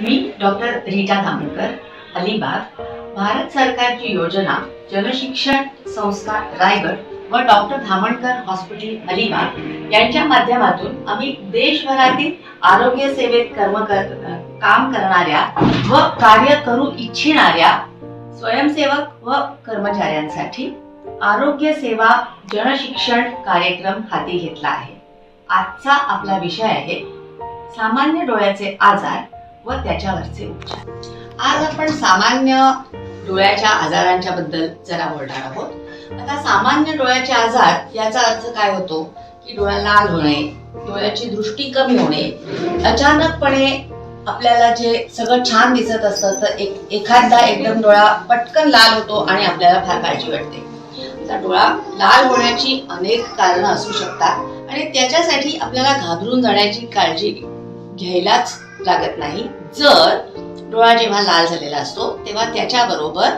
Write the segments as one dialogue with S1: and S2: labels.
S1: मी doctor Rita Dhamankar Alibag. Bharat सरकारची योजना जनशिक्षण संस्था रायगड व डॉक्टर धामणकर हॉस्पिटल अलिबाग. यांच्या माध्यमातून आम्ही देशभरातील आरोग्य सेवेत कर्म कर काम करणाऱ्या व कार्य करू इच्छिणाऱ्या स्वयंसेवक व कर्मचाऱ्यांसाठी आरोग्य सेवा जनशिक्षण कार्यक्रम हाती घेतला आहे. आजचा आपला विषय आहे सामान्य डोळ्याचे आजार व त्याच्यावरचे उपचार. आज आपण सामान्य डोळ्याच्या आजारांच्या बद्दल जरा बोलणार आहोत. आता सामान्य डोळ्याचे आजार याचा अर्थ काय होतो? की डोळा लाल होणे डोळ्याची दृष्टी कमी होणे अचानकपणे आपल्याला जे सगळं छान दिसत असतं तर एक एखादा एकदम डोळा पटकन लाल होतो आणि आपल्याला फार काळजी वाटते. आता डोळा लाल होण्याची अनेक कारणं असू शकतात आणि त्याच्यासाठी आपल्याला घाबरून जाण्याची काळजी घ्यायलाच लागत नाही. जर डोळा जेव्हा लाल झालेला असतो तेव्हा त्याच्याबरोबर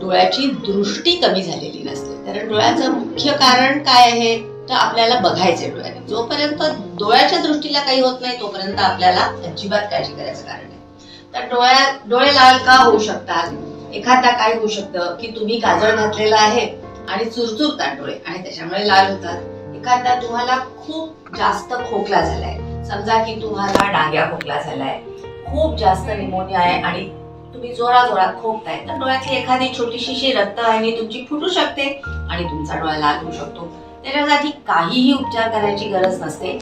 S1: डोळ्याची दृष्टी कमी झालेली नसते. कारण डोळ्याचं मुख्य कारण काय आहे? तर आपल्याला बघायचे डोळ्याने जोपर्यंत डोळ्याच्या दृष्टीला काही होत नाही तोपर्यंत आपल्याला अजिबात काळजी करायचं कारण नाही. तर डोळ्या डोळे लाल का होऊ शकतात? एखादा काय होऊ शकतं? की तुम्ही काजळ घातलेला आहे आणि चुरचुरतात डोळे आणि त्याच्यामुळे लाल होतात. एखादा तुम्हाला खूप जास्त खोकला झालाय. समजा की तुम्हाला डांग्या खोकला झालाय खूप जास्त निमोनिया आहे आणि तुम्ही जोरा जोरात खोकताय तर डोळ्यातली एखादी छोटीशी रक्तवाहिनी तुमची फुटू शकते आणि तुमचा डोळा लाल होऊ शकतो. त्याच्यासाठी काहीही उपचार करायची गरज नसते.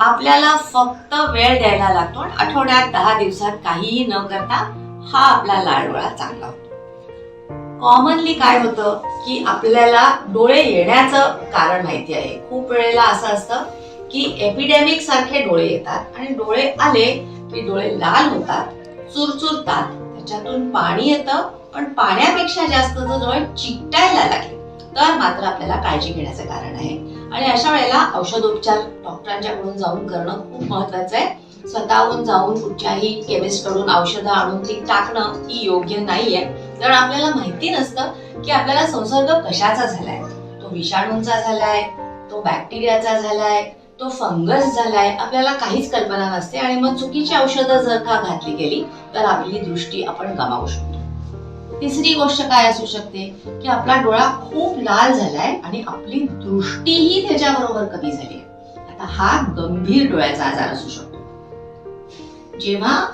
S1: आपल्याला फक्त वेळ द्यायला लागतो आणि आठवड्यात दहा दिवसात काहीही न करता हा आपला लाल डोळा चांगला होतो. कॉमनली काय होतं की आपल्याला डोळे येण्याचं कारण माहिती आहे. खूप वेळेला असं असतं की एपिडेमिक सारखे डोळे येतात आणि डोळे आले की डोळे लाल होतात चुरचुरतात. त्याच्यातून पाणी येतं पण पाण्यापेक्षा जास्त जर डोळे चिकटायला लागले. तर मात्र आपल्याला काळजी घेण्याचं कारण आहे. आणि अशा वेळेला औषधोपचार डॉक्टरांच्याकडून जाऊन करणं खूप महत्वाचं आहे. स्वतःहून जाऊन कुठच्याही केमिस्टकडून औषधं आणून ती टाकणं ही योग्य नाहीये. कारण आपल्याला माहिती नसतं की आपल्याला संसर्ग कशाचा झालाय. तो विषाणूंचा झालाय तो बॅक्टेरियाचा झालाय तो फंगस झालाय आपल्याला काहीच कल्पना नसते आणि मग चुकीची औषधं जर का घातली गेली तर आपली दृष्टी आपण गमावू शकतो. तिसरी गोष्ट काय असू शकते? की आपला डोळा खूप लाल झालाय आणि आपली दृष्टीही त्याच्याबरोबर कमी झाली आहे. आता हा गंभीर डोळ्याचा आजार असू शकतो. जेव्हा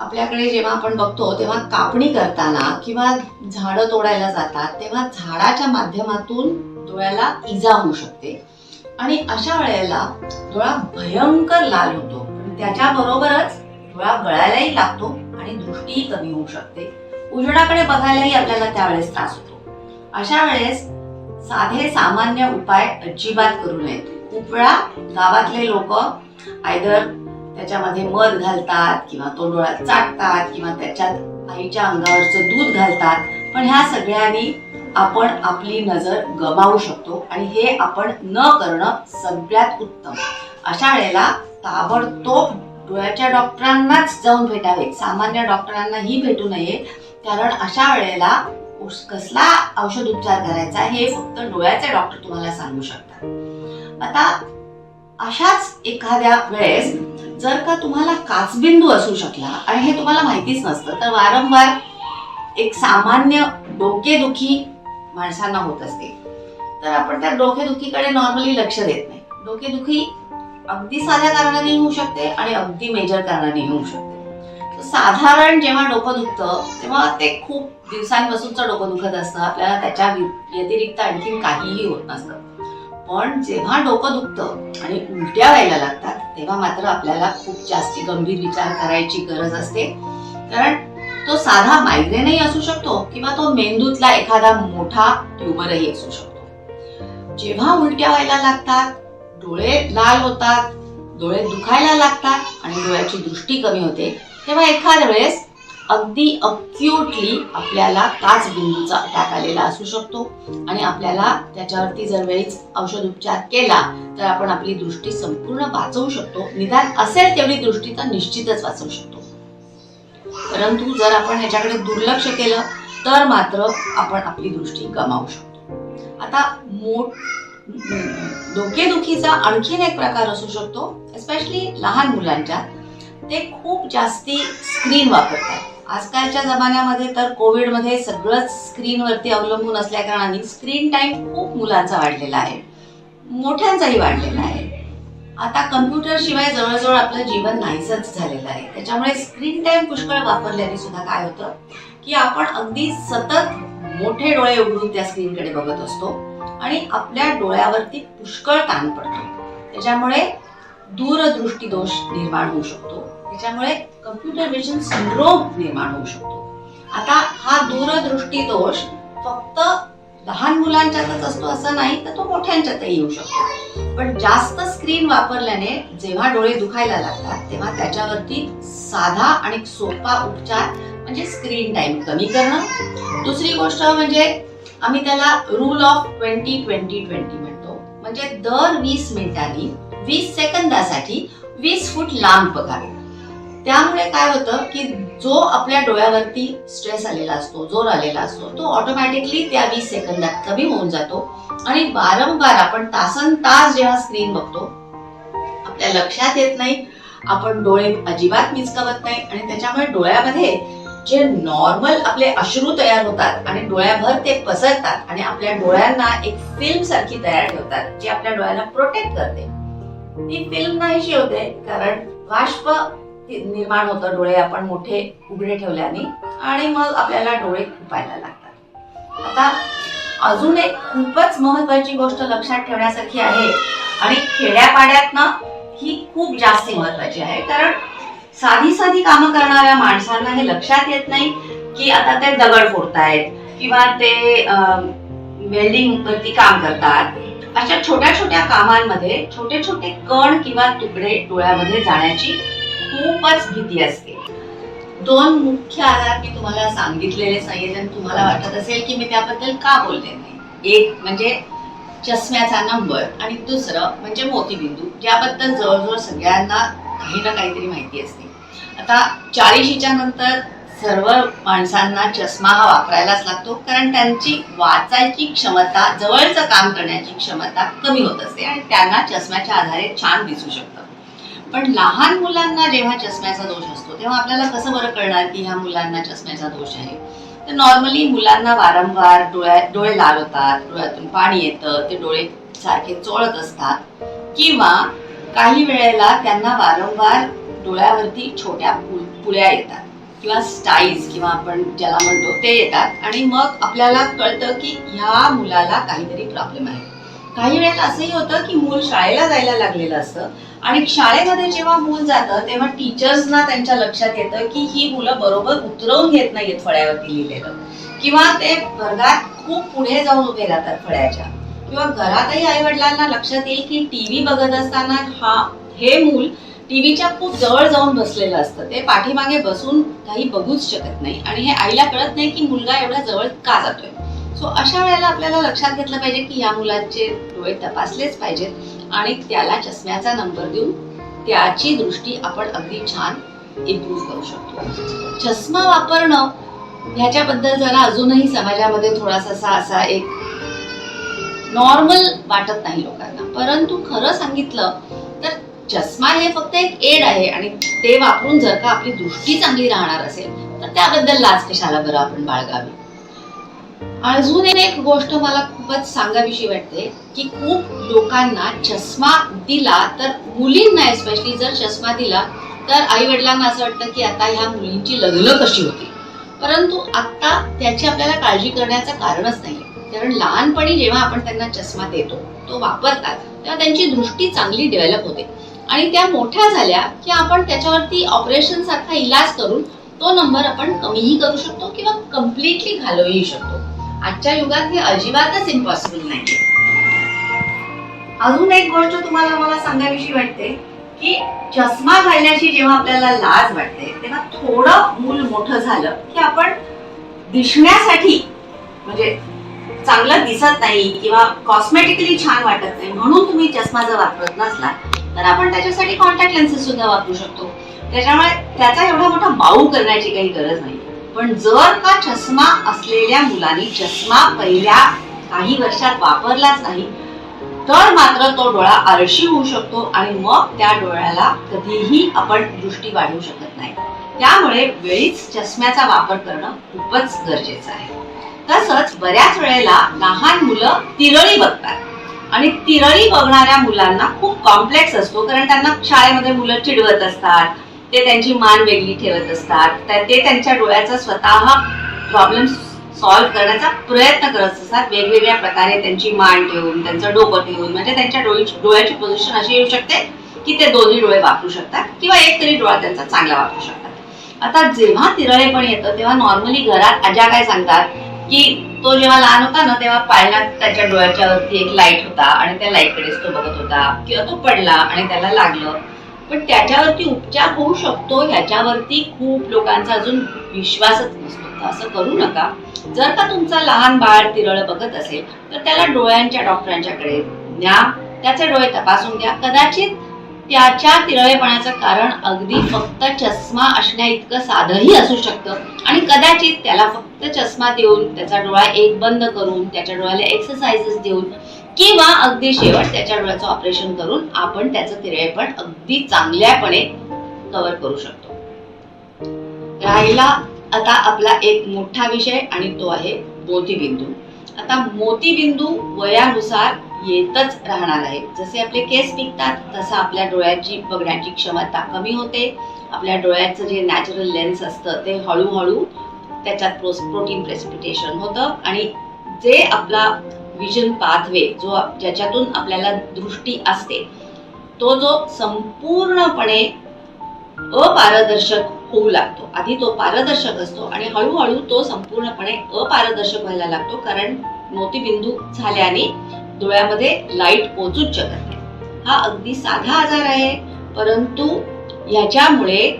S1: आपल्याकडे जेव्हा आपण बघतो तेव्हा कापणी करताना किंवा झाडं तोडायला जातात तेव्हा झाडाच्या माध्यमातून डोळ्याला इजा होऊ शकते. आणि अशा वेळेला डोळा भयंकर लाल होतो. त्याच्याबरोबरच डोळा गळायलाही लागतो आणि दृष्टीही कमी होऊ शकते. उजेडाकडे बघायलाही आपल्याला त्यावेळेस त्रास होतो. अशा वेळेस साधे सामान्य उपाय अजिबात करू नयेत. खूप वेळा गावातले लोक आयदर त्याच्यामध्ये मध घालतात किंवा तो डोळा चाटतात किंवा त्याच्यात आईच्या अंगावरचं दूध घालतात. पण ह्या सगळ्यांनी आपण आपली नजर गमावू शकतो आणि हे आपण न करणं सगळ्यात उत्तम. अशा वेळेला ताबडतोब डोळ्याच्या डॉक्टरांनाच जाऊन भेटावे. सामान्य डॉक्टरांनाही भेटू नये. कारण अशा वेळेला कसला औषध उपचार करायचा हे फक्त डोळ्याचे डॉक्टर तुम्हाला सांगू शकतात. आता अशाच एखाद्या वेळेस जर का तुम्हाला काचबिंदू असू शकला आणि हे तुम्हाला माहितीच नसतं तर वारंवार एक सामान्य डोकेदुखी माणसांना होत असते. तर आपण त्या डोकेदुखीकडे नॉर्मली लक्ष देत नाही. डोकेदुखी अगदी साध्या कारणाने होऊ शकते आणि अगदी मेजर कारणाने होऊ शकते. साधारण जेव्हा डोकं दुखतं तेव्हा ते खूप दिवसांपासूनचं डोकं दुखत असतं. आपल्याला त्याच्या व्यतिरिक्त आणखीन काहीही होत नसतं. पण जेव्हा डोकं दुखतं आणि उलट्या व्हायला लागतात तेव्हा मात्र आपल्याला खूप जास्ती गंभीर विचार करायची गरज असते. कारण तो साधा मायग्रेनही असू शकतो किंवा तो मेंदूतला एखादा मोठा ट्युमरही असू शकतो. जेव्हा उलट्या व्हायला लागतात डोळे लाल होतात डोळे दुखायला लागतात आणि डोळ्याची दृष्टी कमी होते तेव्हा एखाद्या वेळेस अगदी अक्युटली आपल्याला काच बिंदूचा अटॅक आलेला असू शकतो आणि आपल्याला त्याच्यावरती जर वेळीच औषध उपचार केला तर आपण आपली दृष्टी संपूर्ण वाचवू शकतो. निदान असेल तेवढी दृष्टी तर निश्चितच वाचवू शकतो. परंतु जर आपण ह्याच्याकडे दुर्लक्ष केलं तर मात्र आपण आपली दृष्टी गमावू शकतो. आता मोठ डोकेदुखीचा आणखीन एक प्रकार असू शकतो एस्पेशली लहान मुलांच्या. ते खूप जास्ती स्क्रीन वापरतात. आजकालच्या जमान्यामध्ये तर कोविडमध्ये सगळंच स्क्रीनवरती अवलंबून असल्या कारणाने स्क्रीन टाईम खूप मुलांचा वाढलेला आहे. मोठ्यांचाही वाढलेला आहे. आता कम्प्युटर शिवाय जवळजवळ आपलं जीवन नाहीसच झालेलं आहे. त्याच्यामुळे स्क्रीन टाइम पुष्कळ वापरल्याने सुद्धा काय होतं? की आपण अगदी सतत मोठे डोळे उघडून त्या स्क्रीनकडे बघत असतो आणि आपल्या डोळ्यावरती पुष्कळ ताण पडतो. त्याच्यामुळे दूरदृष्टी दोष निर्माण होऊ शकतो. त्याच्यामुळे कम्प्युटर विजन सिंड्रोम निर्माण होऊ शकतो. आता हा दूरदृष्टी दोष फक्त लहान मुलांच्यातच असतो असं नाही तर तो मोठ्यांच्यातही येऊ शकतो. पण जास्त स्क्रीन वापरल्याने जेव्हा डोळे दुखायला लागतात तेव्हा त्याच्यावरती साधा आणि सोपा उपचार म्हणजे स्क्रीन टाइम कमी करणं. दुसरी गोष्ट म्हणजे आम्ही त्याला rule of twenty twenty twenty म्हणतो. म्हणजे दर वीस मिनिटांनी वीस सेकंदासाठी वीस फूट लांब बघावे. त्यामुळे काय होतं की जो आपल्या डोळ्यावरती स्ट्रेस आलेला असतो जोर आलेला असतो तो ऑटोमॅटिकली त्या वीस सेकंदात कमी होऊन जातो. आणि वारंवार आपण तासन तास जेव्हा स्क्रीन बघतो आपल्या लक्षात येत नाही आपण डोळे अजिबात मिचकावत नाही आणि त्याच्यामुळे डोळ्यामध्ये जे नॉर्मल आपले अश्रू तयार होतात आणि डोळ्याभर ते पसरतात आणि आपल्या डोळ्यांना एक फिल्म सारखी तयार ठेवतात जी आपल्या डोळ्यांना प्रोटेक्ट करते. ती फिल्म नाहीशी होते कारण बाष्प निर्माण होतं. डोळे आपण मोठे उघडे ठेवल्याने आणि मग आपल्याला डोळे खुपायला लागतात. आता अजून एक खूपच महत्वाची गोष्ट लक्षात ठेवण्यासारखी आहे. आणि खेड्यापाड्यातनं ही खूप जास्त महत्वाची आहे. कारण साधी साधी कामं करणाऱ्या माणसांना हे लक्षात येत नाही की आता ते दगड फोडतायत किंवा ते वेल्डिंग वरती काम करतात. अशा छोट्या छोट्या कामांमध्ये छोटे छोटे कण किंवा तुकडे डोळ्यामध्ये जाण्याची खूपच भीती असते. दोन मुख्य आधार मी तुम्हाला सांगितलेले आणि तुम्हाला वाटत असेल की मी त्याबद्दल का बोलले नाही. एक म्हणजे चष्म्याचा नंबर आणि दुसरं म्हणजे मोतीबिंदू ज्याबद्दल जवळजवळ सगळ्यांना काही ना काहीतरी माहिती असते. आता चाळीशीच्या नंतर सर्व माणसांना चष्मा हा वापरायलाच लागतो कारण त्यांची वाचायची क्षमता जवळचं काम करण्याची क्षमता कमी होत असते आणि त्यांना चष्म्याच्या आधारे छान दिसू शकतं. पण लहान मुलांना जेव्हा चष्म्याचा दोष असतो तेव्हा आपल्याला कसं बरं कळणार की ह्या मुलांना चष्म्याचा दोष आहे? तर नॉर्मली मुलांना वारंवार डोळ्या डोळे लाल होतात डोळ्यातून पाणी येतं ते डोळे सारखे चोळत असतात. किंवा काही वेळेला त्यांना वारंवार डोळ्यावरती छोट्या पुळ्या येतात. किंवा स्टाईज किंवा आपण ज्याला म्हणतो ते येतात. आणि मग आपल्याला कळतं की ह्या मुलाला काहीतरी प्रॉब्लेम आहे. काही वेळेला असंही होतं की मूल शाळेला जायला लागलेलं असतं आणि शाळेमध्ये जेव्हा मूल जातं तेव्हा टीचर्सना त्यांच्या लक्षात येतं की ही मुलं बरोबर उतरवून घेत नाहीयेत फळ्यावरती लिहिलेलं. किंवा ते वर्गात खूप पुढे जाऊन उभे राहतात फळ्याच्या. किंवा घरातही आई वडिलांना लक्षात येईल की टीव्ही बघत असताना हा हे मूल टीव्हीच्या खूप जवळ जाऊन बसलेलं असतं. ते पाठीमागे बसून काही बघूच शकत नाही. आणि हे आईला कळत नाही की मुलगा एवढा जवळ का जातोय. सो अशा वेळेला आपल्याला लक्षात घेतलं पाहिजे की या मुलांचे डोळे तपासलेच पाहिजेत. आणि त्याला चष्म्याचा नंबर देऊन त्याची दृष्टी आपण अगदी छान इम्प्रूव्ह करू शकतो. चष्मा वापरणं ह्याच्याबद्दल जरा अजूनही समाजामध्ये थोडासा असा असा एक नॉर्मल वाटत नाही लोकांना. परंतु खरं सांगितलं तर चष्मा हे फक्त एक एड आहे आणि ते वापरून जर का आपली दृष्टी चांगली राहणार असेल तर त्याबद्दल लाच कशाला बरं आपण बाळगावी? अजून एक गोष्ट मला खूपच सांगावीशी वाटते की खूप लोकांना चष्मा दिला तर मुलींना एस्पेशली जर चष्मा दिला तर आई वडिलांना असं वाटतं की आता ह्या मुलींची लग्न कशी होती? परंतु आता त्याची आपल्याला काळजी करण्याचं कारणच नाही कारण लहानपणी जेव्हा आपण त्यांना चष्मा देतो तो वापरतात तेव्हा त्यांची दृष्टी चांगली डेव्हलप होते. आणि त्या मोठ्या झाल्या की आपण त्याच्यावरती ऑपरेशन सारखा इलाज करून तो नंबर आपण कमीही करू शकतो किंवा कम्प्लिटली घालवूही शकतो. आजच्या युगात हे अजिबातच इम्पॉसिबल नाही अजून एक गोष्ट तुम्हाला मला सांगायविषयी वाटते की चष्मा घालण्याची जेव्हा आपल्याला लाज वाटते तेव्हा थोडं मूल मोठं झालं की आपण दिसण्यासाठी म्हणजे चांगलं दिसत नाही किंवा कॉस्मेटिकली छान वाटत नाही म्हणून तुम्ही चष्मा जर वापरत नसला तर आपण त्याच्यासाठी कॉन्टॅक्ट लेन्सेस सुद्धा वापरू शकतो. त्याच्यामुळे त्याचा एवढा मोठा बाऊ करण्याची काही गरज नाही. पण जर का चष्मा असलेल्या मुलांनी चष्मा पहिल्या काही वर्षात वापरलाच नाही तर मात्र तो डोळा आळशी होऊ शकतो आणि मग त्या डोळ्याला कधीही आपण दृष्टी वाढवू शकत नाही. त्यामुळे वेळीच चष्म्याचा वापर करणं खूपच गरजेचं आहे. तसंच बऱ्याच वेळेला लहान मुलं तिरळी बघतात आणि तिरळी बघणाऱ्या मुलांना खूप कॉम्प्लेक्स असतो कारण त्यांना शाळेमध्ये मुलं चिडवत असतात ते त्यांची मान वेगळी ठेवत असतात. त्या- ते त्यांच्या डोळ्याचा स्वतः प्रॉब्लेम सॉल्व्ह करण्याचा प्रयत्न करत असतात. वेगवेगळ्या प्रकारे त्यांची मान ठेवून त्यांचं डोकं ठेवून. म्हणजे त्यांच्या डोळी डोळ्याची पोझिशन अशी येऊ शकते की ते दोन्ही डोळे वापरू शकतात किंवा एक तरी डोळा त्यांचा चांगला वापरू शकतात. आता जेव्हा तिरळेपण येतं तेव्हा नॉर्मली घरात आज्या काय सांगतात की तो जेव्हा लहान होता ना तेव्हा पाळण्यात त्याच्या डोळ्याच्या वरती एक लाइट होता आणि त्या लाईटकडेच तो बघत होता. किंवा तो पडला आणि त्याला लागलं. पण त्याच्यावरती उपचार होऊ शकतो ह्याच्यावरती खूप लोकांचा अजून विश्वासच नसतो. असं करू नका. जर का तुमचा लहान बाळ तिरळ बघत असेल तर त्याला डोळ्यांच्या डॉक्टरांच्याकडे न्या. त्याचे डोळे तपासून घ्या. कदाचित त्याच्या तिरळेपणाचं कारण अगदी फक्त चष्मा असण्या इतकं साधंही असू शकतं. आणि कदाचित त्याला फक्त चष्मा देऊन त्याचा डोळा एक बंद करून त्याच्या डोळ्याला एक्सरसाइजेस देऊन किंवा अगदी शेवट त्याच्या डोळ्याचं ऑपरेशन करून आपण त्याचं तिरळेपण अगदी चांगल्यापणे कव्हर करू शकतो. राहिला आता आपला एक मोठा विषय आणि तो आहे मोतीबिंदू. आता मोतीबिंदू वयानुसार येतच राहणार आहे. जसे आपले केस पिकतात तसं आपल्या डोळ्याची बघण्याची क्षमता कमी होते. आपल्या डोळ्याचं जे नॅचरल लेन्स असतं ते हळूहळू त्याच्यात प्रोटीन प्रेसिपिटेशन होतं. आणि जे आपला विजन पाथवे जो ज्याच्यातून आपल्याला दृष्टी असते तो जो संपूर्णपणे अपारदर्शक होऊ लागतो. आधी तो पारदर्शक असतो आणि हळूहळू तो संपूर्णपणे अपारदर्शक व्हायला लागतो कारण मोतीबिंदू झाल्याने डोळ्यामध्ये लाइट पोचूच शकत नाही. हा अगदी साधा आजार आहे परंतु ह्याच्यामुळे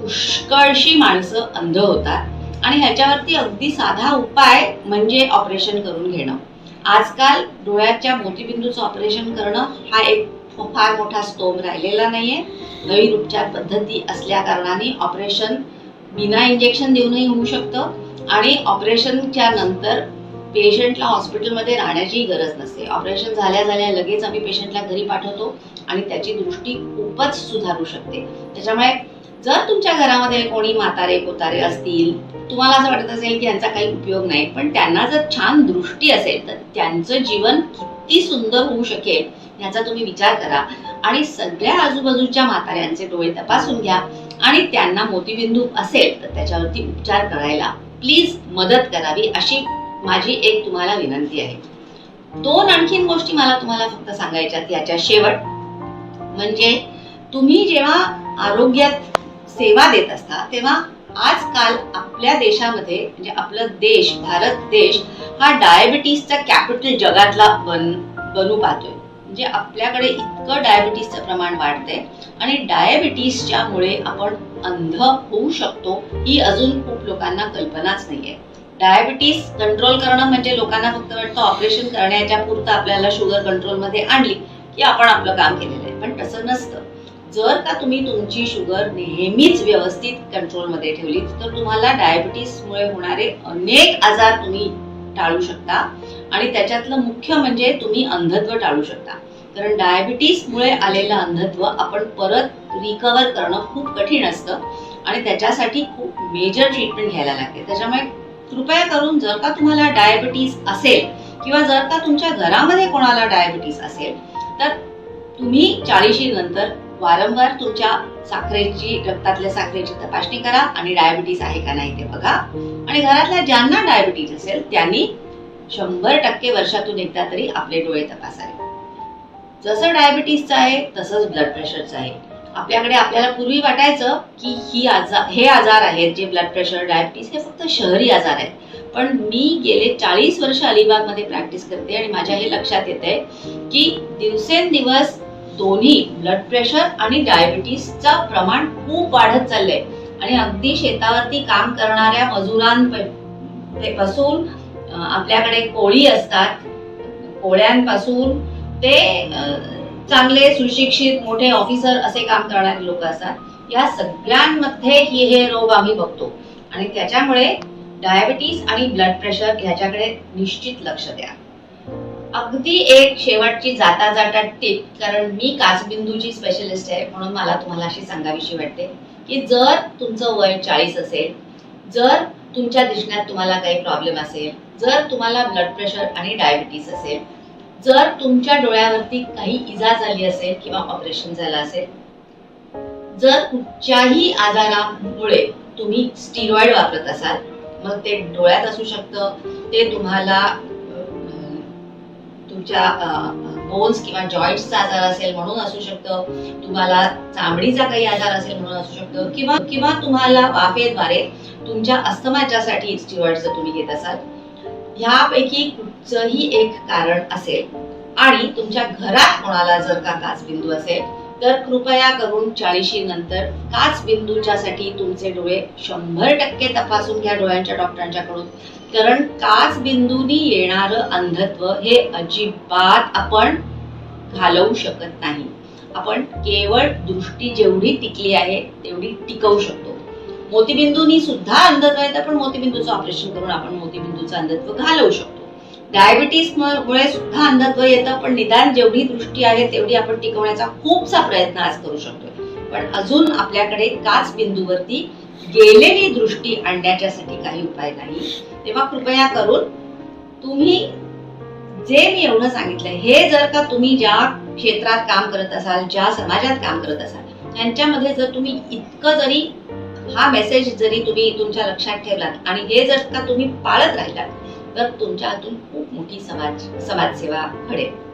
S1: पुष्कळशी माणसं अंध होतात. आणि ह्याच्यावरती अगदी साधा उपाय म्हणजे ऑपरेशन करून घेणं. आजकाल डोळ्याच्या मोतीबिंदूचं ऑपरेशन करणं हा एक फार मोठा स्तोम राहिलेला नाही आहे नवीन उपचार पद्धती असल्या कारणाने ऑपरेशन बिना इंजेक्शन देऊनही होऊ शकतं आणि ऑपरेशनच्या नंतर पेशंटला हॉस्पिटलमध्ये राहण्याचीही गरज नसते. ऑपरेशन झाल्या झाल्या लगेच आम्ही पेशंटला घरी पाठवतो आणि त्याची दृष्टी खूपच सुधारू शकते. त्याच्यामुळे जर तुमच्या घरामध्ये कोणी म्हातारे कोतारे असतील तुम्हाला असं वाटत असेल की यांचा काही उपयोग नाही पण त्यांना जर छान दृष्टी असेल तर त्यांचं जीवन किती सुंदर होऊ शकेल याचा तुम्ही विचार करा. आणि सगळ्या आजूबाजूच्या म्हाताऱ्यांचे डोळे तपासून घ्या. आणि त्यांना मोतीबिंदू असेल तर त्याच्यावरती उपचार करायला प्लीज मदत करावी अशी माझी एक तुम्हाला विनंती आहे. दोन आणखीन गोष्टी मला तुम्हाला फक्त सांगायच्या याच्या शेवट. म्हणजे तुम्ही जेव्हा आरोग्यात सेवा देत असता तेव्हा आजकाल आपल्या देशामध्ये म्हणजे आपला देश भारत देश हा डायबिटीसचा कॅपिटल जगातला बन बनू पाहतोय. म्हणजे आपल्याकडे इतकं डायबिटीसचं प्रमाण वाढतंय आणि डायबिटीसच्या मुळे आपण अंध होऊ शकतो ही अजून खूप लोकांना कल्पनाच नाहीये. डायबिटीस कंट्रोल करणं म्हणजे लोकांना फक्त वाटतं ऑपरेशन करण्याच्या पुरतं आपल्याला शुगर कंट्रोलमध्ये आणली की आपण आपलं काम केलेलं आहे. पण तसं नसतं. जर का तुम्ही तुमची शुगर नेहमीच व्यवस्थित कंट्रोलमध्ये ठेवली तर तुम्हाला डायबिटीसमुळे होणारे अनेक आजार तुम्ही टाळू शकता. आणि त्याच्यातलं मुख्य म्हणजे तुम्ही अंधत्व टाळू शकता. कारण डायबिटीसमुळे आलेलं अंधत्व आपण परत रिकवर करणं खूप कठीण असतं. आणि त्याच्यासाठी खूप मेजर ट्रीटमेंट घ्यायला लागते. त्याच्यामुळे कृपया करून जर का तुम्हाला डायबिटीस असेल किंवा जर का तुमच्या घरामध्ये कोणाला डायबिटीस असेल तर तुम्ही चाळीशी नंतर वारंवार तुमच्या साखरेची रक्तातल्या साखरेची तपासणी करा आणि डायबिटीस आहे का नाही ते बघा. आणि घरातल्या ज्यांना डायबिटीस असेल त्यांनी शंभर टक्के वर्षातून एकदा तरी आपले डोळे तपासावे. जसं डायबिटीसचं आहे तसंच ब्लड प्रेशरचं आहे. आपल्याकडे आपल्याला पूर्वी वाटायचं की ही आजार हे आजार आहेत जे ब्लड प्रेशर डायबिटीस हे फक्त शहरी आजार आहेत. पण मी गेले चाळीस वर्ष अलिबागमध्ये प्रॅक्टिस करते आणि माझ्या हे लक्षात येते की दिवसेंदिवस दोन्ही ब्लड प्रेशर आणि डायबिटीसचा प्रमाण खूप वाढत चाललंय. आणि अगदी शेतावरती काम करणाऱ्या मजुरांपासून आपल्याकडे कोळी असतात. कोळ्यांपासून ते चांगले सुशिक्षित मोठे ऑफिसर असे काम करणारे लोक असतात. या सगळ्यांमध्ये ही हे रोग आम्ही बघतो. आणि त्याच्यामुळे डायबिटीस आणि ब्लड प्रेशर ह्याच्याकडे निश्चित लक्ष द्या. अगदी एक शेवटची जाता जाता टीप कारण मी काचबिंदूची स्पेशलिस्ट आहे म्हणून मला तुम्हाला अशी सांगावीशी वाटते की जर तुमचं वय चाळीस असेल जर तुमच्या दिसण्यात तुम्हाला काही प्रॉब्लेम असेल जर तुम्हाला ब्लड प्रेशर आणि डायबिटीस असेल जर तुमच्या डोळ्यावरती काही इजा झाली असेल किंवा ऑपरेशन झालं असेल जर कुठच्याही आजारामुळे तुम्ही स्टिरॉइड वापरत असाल मग ते डोळ्यात असू शकतं ते तुम्हाला तुमच्या बोन्स किंवा जॉईंटचा आजार असेल म्हणून असू शकतं. तुम्हाला चामडीचा काही आजार असेल म्हणून असू शकतं. किंवा किंवा तुम्हाला वाफेद्वारे तुमच्या अस्थमाच्यासाठी स्टिरॉइडचं तुम्ही घेत असाल. ह्यापैकी कुठचंही एक कारण असेल आणि तुमच्या घरात कोणाला जर का काचबिंदू असेल तर कृपया करून चाळीशी नंतर काच बिंदूच्यासाठी तुमचे डोळे शंभर टक्के तपासून घ्या डोळ्यांच्या डॉक्टरांच्याकडून. कारण काच बिंदूनी येणारं अंधत्व हे अजिबात आपण घालवू शकत नाही. आपण केवळ दृष्टी जेवढी टिकली आहे तेवढी टिकवू शकतो. मोतीबिंदूनी सुद्धा अंधत्व येतं पण मोतीबिंदूचं ऑपरेशन करून आपण मोतीबिंदूचं अंधत्व घालवू शकतो. डायबिटीस मुळे सुद्धा अंधत्व येतं पण निदान जेवढी दृष्टी आहे तेवढी आपण टिकवण्याचा खूपसा प्रयत्न आज करू शकतो पण अजून आपल्याकडे काच बिंदूवरती गेलेली दृष्टी आणण्याच्यासाठी काही उपाय नाही. तेव्हा कृपया करून तुम्ही जे मी एवढं सांगितलंय हे जर का तुम्ही ज्या क्षेत्रात काम करत असाल ज्या समाजात काम करत असाल त्यांच्यामध्ये जर तुम्ही इतकं जरी हा मेसेज जरी तुम्ही तुमच्या लक्षात ठेवलात आणि हे जर का तुम्ही पाळत राहिलात तर तुमच्या हातून खूप मोठी समाज समाजसेवा घडेल.